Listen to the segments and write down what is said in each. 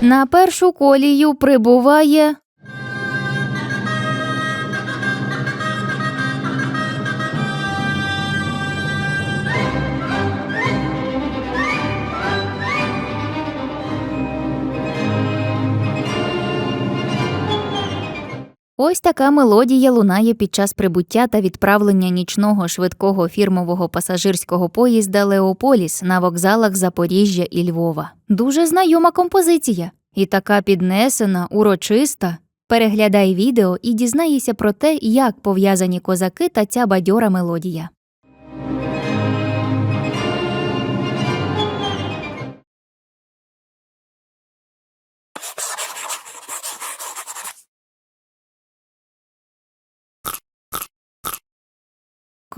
На першу колію прибуває. Ось така мелодія лунає під час прибуття та відправлення нічного швидкого фірмового пасажирського поїзда Леополіс на вокзалах Запоріжжя і Львова. Дуже знайома композиція і така піднесена, урочиста. Переглядай відео і дізнайся про те, як пов'язані козаки та ця бадьора мелодія.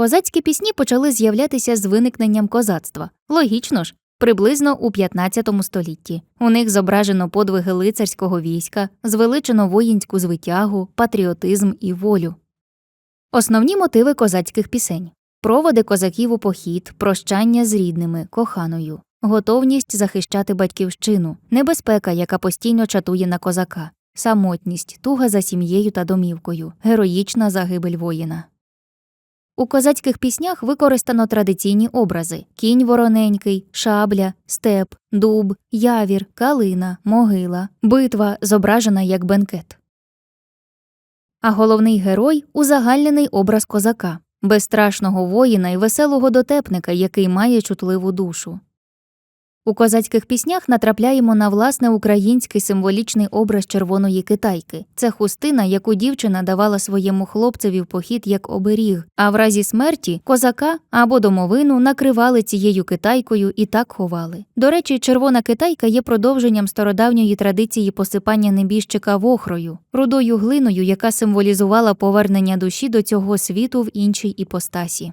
Козацькі пісні почали з'являтися з виникненням козацтва. Логічно ж, приблизно у 15 столітті. У них зображено подвиги лицарського війська, звеличено воїнську звитягу, патріотизм і волю. Основні мотиви козацьких пісень проводи козаків у похід, прощання з рідними, коханою, готовність захищати батьківщину, небезпека, яка постійно чатує на козака, самотність, туга за сім'єю та домівкою, героїчна загибель воїна. У козацьких піснях використано традиційні образи: кінь вороненький, шабля, степ, дуб, явір, калина, могила, битва зображена як бенкет. А головний герой узагальнений образ козака, безстрашного воїна і веселого дотепника, який має чутливу душу. У козацьких піснях натрапляємо на власне український символічний образ червоної китайки. Це хустина, яку дівчина давала своєму хлопцеві в похід як оберіг, а в разі смерті козака або домовину накривали цією китайкою і так ховали. До речі, червона китайка є продовженням стародавньої традиції посипання небіжчика вохрою, рудою глиною, яка символізувала повернення душі до цього світу в іншій іпостасі.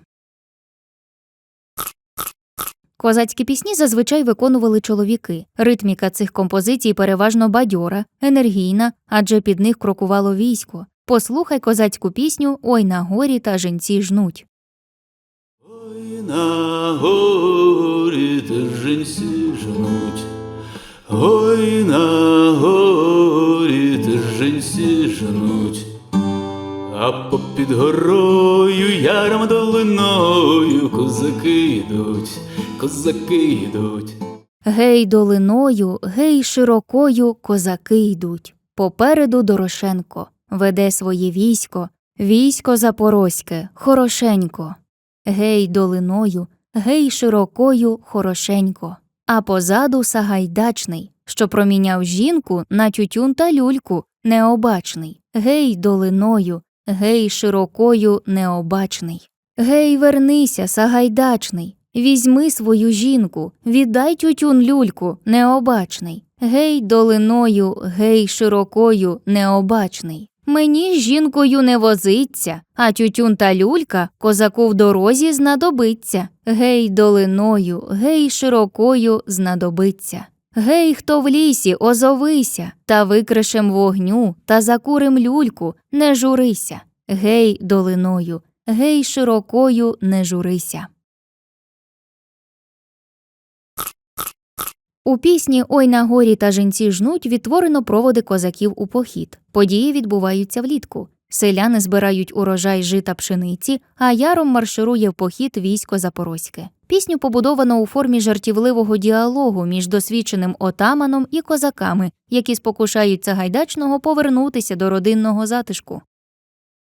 Козацькі пісні зазвичай виконували чоловіки. Ритміка цих композицій переважно бадьора, енергійна, адже під них крокувало військо. Послухай козацьку пісню Ой на горі та жінці жнуть. Ой, на горі держинці жнуть, ой, на горі держинці жнуть, а попід горою яром долиною козаки йдуть, козаки йдуть. Гей долиною, гей широкою козаки йдуть. Попереду Дорошенко веде своє військо, військо запорозьке, хорошенько. Гей долиною, гей широкою, хорошенько. А позаду Сагайдачний, що проміняв жінку на тютюн та люльку, необачний. Гей долиною, гей широкою, необачний. Гей, вернися, Сагайдачний, візьми свою жінку, віддай тютюн люльку, необачний. Гей, долиною, гей, широкою, необачний. Мені з жінкою не возиться, а тютюн та люлька козаку в дорозі знадобиться. Гей, долиною, гей, широкою знадобиться. Гей, хто в лісі, озовися, та викришем вогню, та закурим люльку, не журися. Гей, долиною, гей, широкою не журися. У пісні Ой на горі та жінці жнуть відтворено проводи козаків у похід. Події відбуваються влітку. Селяни збирають урожай жита пшениці, а яром марширує в похід військо Запорозьке. Пісню побудовано у формі жартівливого діалогу між досвідченим отаманом і козаками, які спокушають Сагайдачного повернутися до родинного затишку.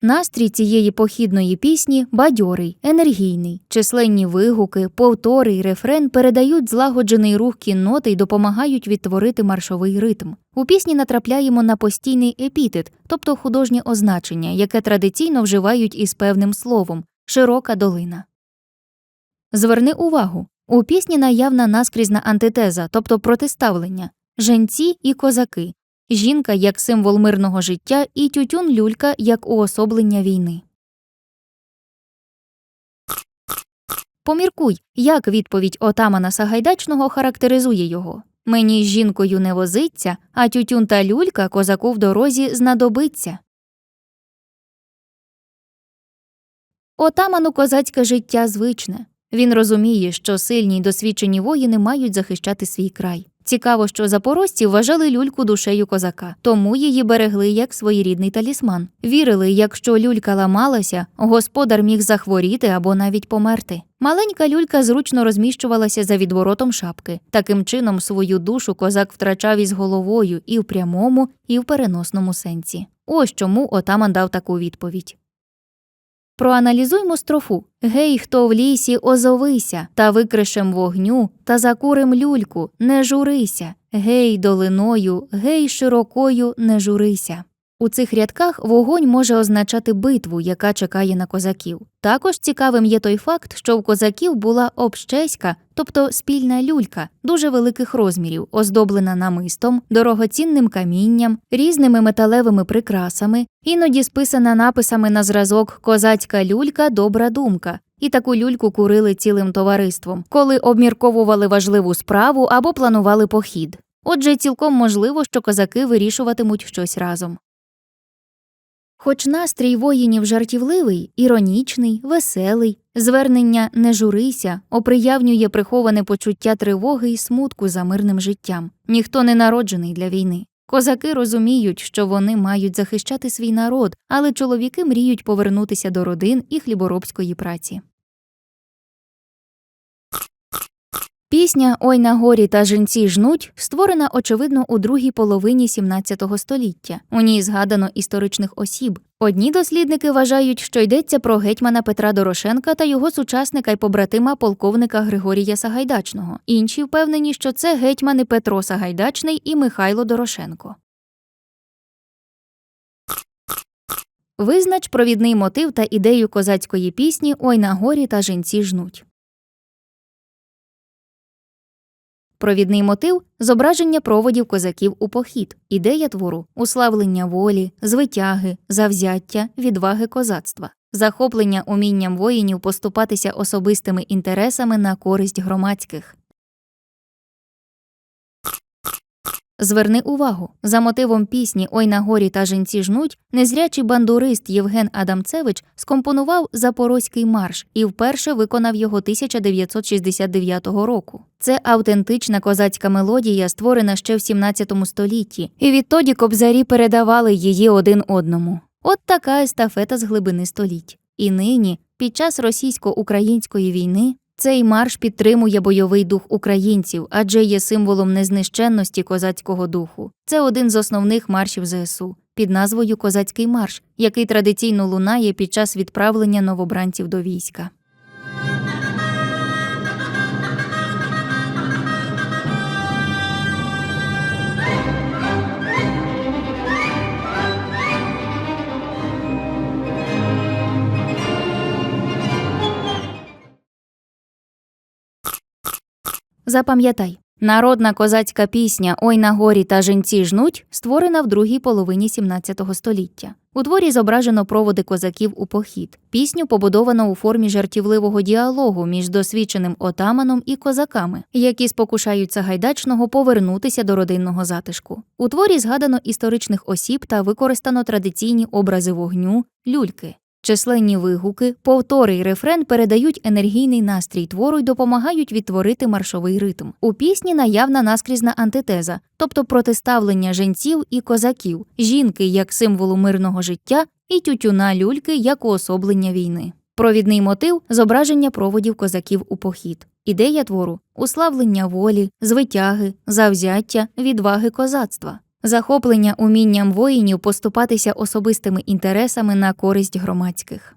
Настрій цієї похідної пісні бадьорий, енергійний, численні вигуки, повтори й рефрен передають злагоджений рух кінноти й допомагають відтворити маршовий ритм. У пісні натрапляємо на постійний епітет, тобто художнє означення, яке традиційно вживають із певним словом широка долина. Зверни увагу у пісні наявна наскрізна антитеза, тобто протиставлення женці і козаки, жінка як символ мирного життя і тютюн люлька як уособлення війни. Поміркуй, як відповідь отамана Сагайдачного характеризує його. Мені з жінкою не возиться, а тютюн та люлька козаку в дорозі знадобиться. Отаману козацьке життя звичне. Він розуміє, що сильні й досвідчені воїни мають захищати свій край. Цікаво, що запорожці вважали люльку душею козака, тому її берегли як своєрідний талісман. Вірили, якщо люлька ламалася, господар міг захворіти або навіть померти. Маленька люлька зручно розміщувалася за відворотом шапки. Таким чином, свою душу козак втрачав із головою і в прямому, і в переносному сенсі. Ось чому отаман дав таку відповідь. Проаналізуймо строфу. Гей, хто в лісі, озовися, та викришем вогню, та закурим люльку, не журися. Гей, долиною, гей, широкою, не журися. У цих рядках вогонь може означати битву, яка чекає на козаків. Також цікавим є той факт, що в козаків була общеська, тобто спільна люлька, дуже великих розмірів, оздоблена намистом, дорогоцінним камінням, різними металевими прикрасами, іноді списана написами на зразок Козацька люлька добра думка. І таку люльку курили цілим товариством, коли обмірковували важливу справу або планували похід. Отже, цілком можливо, що козаки вирішуватимуть щось разом. Хоч настрій воїнів жартівливий, іронічний, веселий, звернення не журися, оприявнює приховане почуття тривоги і смутку за мирним життям. Ніхто не народжений для війни. Козаки розуміють, що вони мають захищати свій народ, але чоловіки мріють повернутися до родин і хліборобської праці. Пісня Ой на горі та жінці жнуть створена, очевидно, у другій половині XVII століття. У ній згадано історичних осіб. Одні дослідники вважають, що йдеться про гетьмана Петра Дорошенка та його сучасника й побратима полковника Григорія Сагайдачного. Інші впевнені, що це гетьмани Петро Сагайдачний і Михайло Дорошенко. Визнач провідний мотив та ідею козацької пісні Ой на горі та жінці жнуть. Провідний мотив зображення проводів козаків у похід, ідея твору, уславлення волі, звитяги, завзяття, відваги козацтва, захоплення умінням воїнів поступатися особистими інтересами на користь громадських. Зверни увагу, за мотивом пісні Ой на горі та жінці жнуть незрячий бандурист Євген Адамцевич скомпонував Запорозький марш і вперше виконав його 1969 року. Це автентична козацька мелодія, створена ще в 17 столітті, і відтоді кобзарі передавали її один одному. От така естафета з глибини століть. І нині, під час російсько-української війни, цей марш підтримує бойовий дух українців, адже є символом незнищенності козацького духу. Це один з основних маршів ЗСУ під назвою Козацький марш, який традиційно лунає під час відправлення новобранців до війська. Запам'ятай, народна козацька пісня Ой на горі та жінці жнуть створена в другій половині 17 століття. У творі зображено проводи козаків у похід. Пісню побудовано у формі жартівливого діалогу між досвідченим отаманом і козаками, які спокушають Сагайдачного повернутися до родинного затишку. У творі згадано історичних осіб та використано традиційні образи вогню, люльки. Численні вигуки, повтори й рефрен передають енергійний настрій твору й допомагають відтворити маршовий ритм. У пісні наявна наскрізна антитеза, тобто протиставлення женців і козаків, жінки як символу мирного життя і тютюна люльки як уособлення війни. Провідний мотив зображення проводів козаків у похід. Ідея твору уславлення волі, звитяги, завзяття, відваги козацтва захоплення умінням воїнів поступатися особистими інтересами на користь громадських.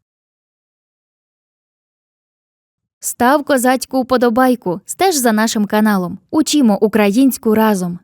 Став козацьку вподобайку. стеж за нашим каналом. Учімо українську разом.